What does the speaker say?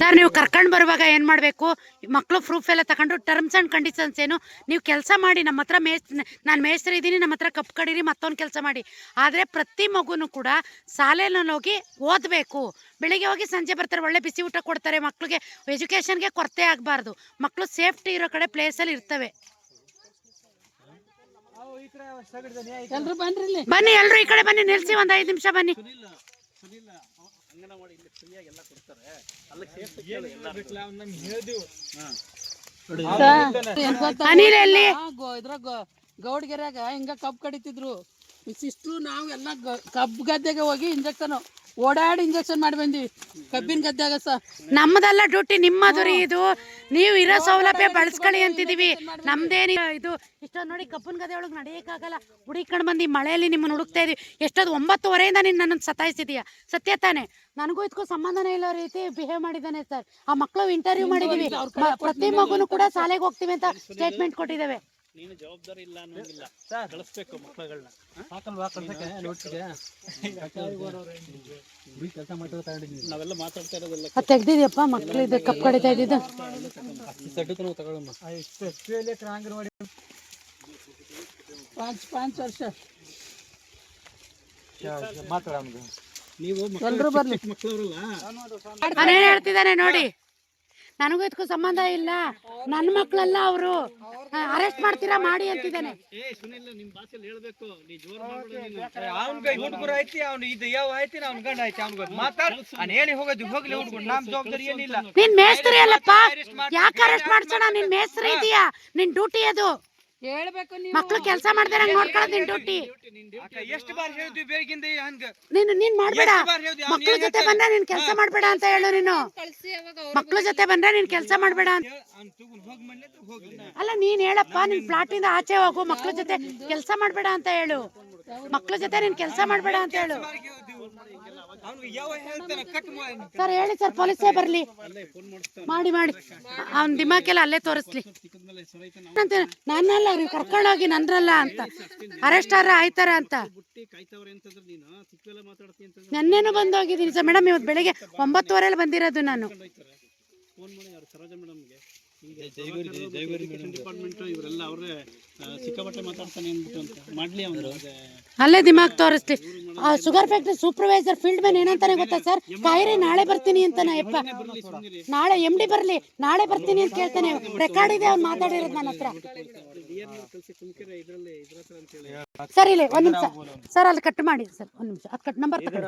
Sir ನೀವು ಕರ್ಕೊಂಡು ಬರುವಾಗ ಏನು ಮಾಡಬೇಕು? ಮಕ್ಕಳು ಪ್ರೂಫ್ ಎಲ್ಲ ತಗೊಂಡು ಟರ್ಮ್ಸ್ ಆ್ಯಂಡ್ ಕಂಡೀಷನ್ಸ್ ಏನು ನೀವು ಕೆಲಸ ಮಾಡಿ ನಮ್ಮ ಹತ್ರ ಮೇಸ್ ನಾನು ಮೇಸ್ತ್ರಿ ಇದ್ದೀನಿ ನಮ್ಮ ಹತ್ರ ಕಪ್ ಕಡೀರಿ ಮತ್ತೊಂದು ಕೆಲಸ ಮಾಡಿ. ಆದರೆ ಪ್ರತಿ ಮಗುನು ಕೂಡ ಶಾಲೆನಲ್ಲಿ ಹೋಗಿ ಓದಬೇಕು. ಬೆಳಿಗ್ಗೆ ಹೋಗಿ ಸಂಜೆ ಬರ್ತಾರೆ ಒಳ್ಳೆ ಬಿಸಿ ಊಟ ಕೊಡ್ತಾರೆ ಮಕ್ಕಳಿಗೆ ಎಜುಕೇಷನ್ಗೆ ಕೊರತೆ ಆಗಬಾರ್ದು. ಮಕ್ಕಳು ಸೇಫ್ಟಿ ಇರೋ ಕಡೆ ಪ್ಲೇಸಲ್ಲಿ ಇರ್ತವೆ. ಬನ್ನಿ ಎಲ್ಲರೂ ಈ ಕಡೆ ಬನ್ನಿ ನಿಲ್ಸಿ ಒಂದು ಐದು ನಿಮಿಷ ಬನ್ನಿ. ಏನ್ ಗೊತ್ತಾ? ಅನಿಲ್ ಎಲ್ಲಿ? ಆ, ಗೋ- ಇದ್ರಾಗ ಗೋ- ಗೌಡ್ಗೆರೆಯಾಗ ಹಿಂಗ ಕಬ್ಬು ಕಡಿತಿದ್ರು. ಇಷ್ಟಿಷ್ಟು ನಾವು ಎಲ್ಲ ಕಬ್ಬ ಕಬ್ಬು ಗದ್ದೆಗೆ ಹೋಗಿ ಇಂಜೆಕ್ಷನ್ ಓಡಾಡಿ ಇಂಜೆಕ್ಷನ್ ಮಾಡಿ ಬಂದಿ ಕಬ್ಬಿನ ಗದ್ದೆಗ ಸರ್ ನಮ್ಮದೆಲ್ಲ ಡ್ಯೂಟಿ ನಿಮ್ಮದು ರೀ ಇದು. ನೀವು ಇರೋ ಸೌಲಭ್ಯ ಬಳಸ್ಕೊಳ್ಳಿ ಅಂತಿದೀವಿ. ನಮ್ದೇನಿ ಇದು. ಇಷ್ಟೊಂದು ನೋಡಿ ಕಬ್ಬಿನ ಗದ್ದೆ ಒಳಗೆ ನಡೆಯೋಕ್ಕಾಗಲ್ಲ. ಹುಡುಕೊಂಡು ಬಂದು ಈ ಮಳೆಯಲ್ಲಿ ನಿಮ್ಮನ್ನು ಹುಡುಕ್ತಾ ಇದೀವಿ. ಎಷ್ಟೊಂದು ಒಂಬತ್ತುವರೆಯಿಂದ ನೀನು ನನ್ನನ್ನು ಸತಾಯಿಸಿದೀಯ? ಸತ್ಯ ತಾನೆ. ನನಗೂ ಇದಕ್ಕೂ ಸಂಬಂಧನೇ ಇಲ್ಲೋ ರೀತಿ ಬಿಹೇವ್ ಮಾಡಿದ್ದಾನೆ ಸರ್ ಆ ಮಕ್ಕಳು ಇಂಟರ್ವ್ಯೂ ಮಾಡಿದೀವಿ. ಪ್ರತಿ ಮಗುನು ಕೂಡ ಶಾಲೆಗೆ ಹೋಗ್ತೀವಿ ಅಂತ ಸ್ಟೇಟ್ಮೆಂಟ್ ಕೊಟ್ಟಿದ್ದೇವೆ. ನೀನು ಜವಾಬ್ದಾರಿ ಇಲ್ಲ ಅನ್ನೋಂಗಿಲ್ಲ. ಕಳಿಸ್ಬೇಕು ಮಕ್ಕಳುಗಳನ್ನ ನಾವೆಲ್ಲ ಮಾತಾಡ್ತಾ ಇರೋದೆಲ್ಲ. ಅದು ತೆಗ್ದಿದ್ಯಪ್ಪ ಮಕ್ಕಳು ಇದು ಕಪ್ ಕಡಿತಾ ಇದ್ದಿದ್ದು. ಪಾಂಚ್ ಪಾಂಚ್ ವರ್ಷ. ನೀವು ಎಲ್ಲರೂ ಬರ್ಲಿ. ಮಕ್ಕಳವ್ರಲ್ಲ. ಹೇಳ್ತಿದ್ದಾನೆ ನೋಡಿ. ನನಗೂ ಇದಕ್ಕೂ ಸಂಬಂಧ ಇಲ್ಲ. ನನ್ನ ಮಕ್ಕಳೆಲ್ಲ ಅವರು. ಅರೆಸ್ಟ್ ಮಾಡ್ತೀರಾ ಮಾಡಿ ಅಂತಿದ್ದಾನೆ. ಏ ಸುನಿಲ್ ನಿಮ್ ಭಾಷೆಯಲ್ಲಿ ಹೇಳ್ಬೇಕು. ನೀ ಜೋರ್ ಮಾಡ್ಬೇಡ ನೀನು. ಅವ್ನ್ಗೆ ಹುಡುಗರು ಐತಿ ಅವ್ನು ಇದು ಯಾವ ಐತಿ ಅವ್ನ ಗಂಡ ಐತಿ ಅವ್ನ್ಗೆ ಮಾತಾಡ್ ಅವ್ನು ಹೇಳಿ ಹೋಗೋದು ಹೋಗ್ಲಿ ಹುಡುಗರು ನಮ್ ಜವಾಬ್ದಾರಿ ಏನಿಲ್ಲ. ನಿನ್ ಮೇಸ್ತ್ರಿ ಅಲ್ಲಪ್ಪ. ಯಾಕೆ ಅರೆಸ್ಟ್ ಮಾಡ್ಸೋಣ? ನಿನ್ ಮೇಸ್ತ್ರಿ ಇದೆಯಾ? ನಿನ್ ಡ್ಯೂಟಿ ಅದು. ಹೇಳ್ಬೇಕು ನೀವು. ಮಕ್ಳು ಕೆಲಸ ಮಾಡ್ತಾರೆ ನೋಡ್ಕೊಳ್ಳೋದು ನಿನ್ ಡ್ಯೂಟಿ ಎಷ್ಟು ಬಾರಿ ಬೆಳಗಿಂದ ಹಂಗ? ನೀನು ನೀನ್ ಮಾಡ್ಬೇಡ. ಮಕ್ಳ ಜೊತೆ ಬಂದ್ರೆ ನೀನ್ ಕೆಲಸ ಮಾಡ್ಬೇಡ ಅಂತ ಹೇಳು ನೀನು. ಮಕ್ಳ ಜೊತೆ ಬಂದ್ರೆ ನೀನ್ ಕೆಲಸ ಮಾಡ್ಬೇಡ ಅಂತ. ಅಲ್ಲ ನೀನ್ ಹೇಳಪ್ಪ ನಿನ್ ಫ್ಲಾಟ್ ಇಂದ ಆಚೆ ಹೋಗು ಮಕ್ಳ ಜೊತೆ ಕೆಲಸ ಮಾಡ್ಬೇಡ ಅಂತ ಹೇಳು. ಮಕ್ಳ ಜೊತೆ ನೀನ್ ಕೆಲಸ ಮಾಡ್ಬೇಡ ಅಂತ ಹೇಳು. ಸರ್, ಹೇಳಿ ಸರ್, ಪೊಲೀಸೇ ಬರ್ಲಿ. ಮಾಡಿ ಮಾಡಿ. ಅವ್ನ ದಿಮಾಕೆಲ್ಲ ಅಲ್ಲೇ ತೋರಿಸ್ಲಿ. ಅಂತ ನಾನಲ್ಲ ಅವ್ರಿಗೆ ಕರ್ಕೊಂಡೋಗಿ ನಂದ್ರಲ್ಲ ಅಂತ. ಅರೆಸ್ಟ್ ಆರ ಆಯ್ತಾರ ಅಂತ. ನೆನ್ನೇನು ಬಂದೋಗಿದ್ದೀನಿ ಸರ್. ಮೇಡಮ್, ಇವತ್ತು ಬೆಳಿಗ್ಗೆ ಒಂಬತ್ತುವರೆಯಲ್ಲಿ ಬಂದಿರೋದು ನಾನು. ಫೋನ್ ಮಾಡಿ ಅವ್ರು ಡಿಪಾರ್ಟ್ಮೆಂಟ್ ಇವರೆಲ್ಲ ಅವರೇ ಸಿಕ್ಕಾಪಟ್ಟೆ ಮಾತಾಡ್ತಾನೆ ಅಂದ್ಬಿಟ್ಟು ಅಂತ. ಮಾಡ್ಲಿ ಅವನು. ಅಲ್ಲೇ ದಿಮಾಗ್ ತೋರಿಸ್ಲಿ. Sugar factory supervisor field man ಏನಂತಾನೆ ಗೊತ್ತಾ ಸರ್? ಕಾಯಿರಿ ನಾಳೆ ಬರ್ತೀನಿ ಅಂತಾನೆ ಯಪ್ಪ. ನಾಳೆ ಎಂ ಡಿ ಬರ್ಲಿ. ನಾಳೆ ಬರ್ತೀನಿ ಅಂತ ಕೇಳ್ತಾನೆ. ರೆಕಾರ್ಡ್ ಇದೆ ಅವ್ನು ಮಾತಾಡಿರೋದು ನನ್ನ ಹತ್ರ. ಸರ್ ಇಲ್ಲಿ ಒಂದ್ ನಿಮಿಷ. ಸರ್ ಅಲ್ಲಿ ಕಟ್ ಮಾಡಿ ಸರ್. ಒಂದ್ ನಿಮಿಷ. ಅದು ಕಟ್ ನಂಬರ್ ತಗೊಳ್ಳಿ.